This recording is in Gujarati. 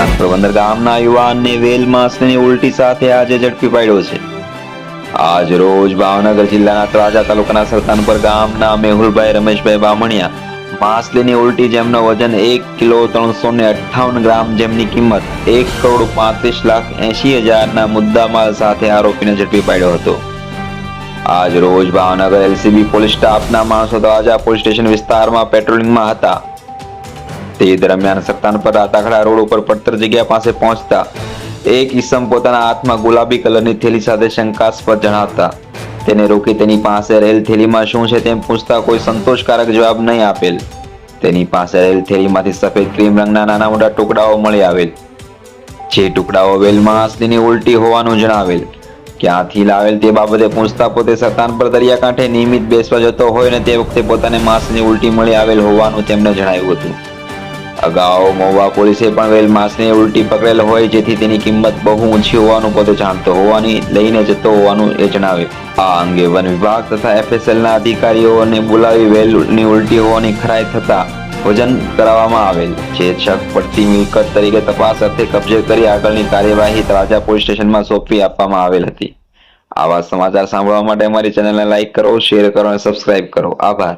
સરતાન ગામના યુવાનને વેલ માસની ઉલટી સાથે આજે ઝડપી પાડ્યો છે. આજ રોજ ભાવનગર જિલ્લાના ત્રાજા તાલુકાના સરતાનપર ગામના મેહુલભાઈ રમેશભાઈ બામણિયા માછલીની ઉલટી જેમનો વજન એક કિલો ત્રણસો ને અઠ્ઠાવન ગ્રામ જેમની કિંમત એક કરોડ પાંત્રીસ લાખ એંશી હજારના મુદ્દામાલ સાથે આરોપીને ઝડપી પાડ્યો હતો. આજ રોજ ભાવનગર એલસીબી પોલીસ સ્ટાફના માણસો દ્વારા પોલીસ સ્ટેશન વિસ્તારમાં પેટ્રોલિંગમાં હતા. તે દરમિયાન સત્તાનપર રાતાખડા રોડ ઉપર પડતર જગ્યા પાસે પહોંચતા એક ઈસમ પોતાના હાથમાં ગુલાબી કલરની થેલી સાથે શંકાસ્પદ જણાવતા, તેને રોકી તેની પાસે રહેલ થેલીમાં શું છે તેમ પૂછતા કોઈ સંતોષકારક જવાબ નહીં આપેલ. તેની પાસે રહેલ થેલીમાંથી સફેદ ક્રીમ રંગના નાના મોટા ટુકડાઓ મળી આવેલ. જે ટુકડાઓ વેલમાં માછલીની ઉલટી હોવાનું જણાવેલ. ક્યાંથી લાવેલ તે બાબતે પૂછતા પોતે સતાન પર દરિયાકાંઠે નિયમિત બેસવા જતો હોય ને તે વખતે પોતાને માસની ઉલટી મળી આવેલ હોવાનું તેમણે જણાવ્યું હતું. અગાઉ મહુવા પોલીસે પણ વેલ માસને ઉલટી પકડેલ હોય જેથી તેની કિંમત બહુ ઊંચી હોવાનું પોતે જાણતો હોવાની લઈને જતો હોવાનું એ જણાવે. આ અંગે વન વિભાગ તથા એફએસએલના અધિકારીઓને બોલાવી વેલની ઉલટી હોવાની ખરાઈ થતા વજન કરાવવામાં આવેલ. જે શક પડતી મિલકત તરીકે તપાસ અર્થે કબજે કરી આગળની કાર્યવાહી તળાજા પોલીસ સ્ટેશનમાં સોંપી આપવામાં આવેલ હતી. આવા સમાચાર સાંભળવા માટે અમારી ચેનલને લાઇક કરો, શેર કરો અને સબસ્ક્રાઇબ કરો. આભાર.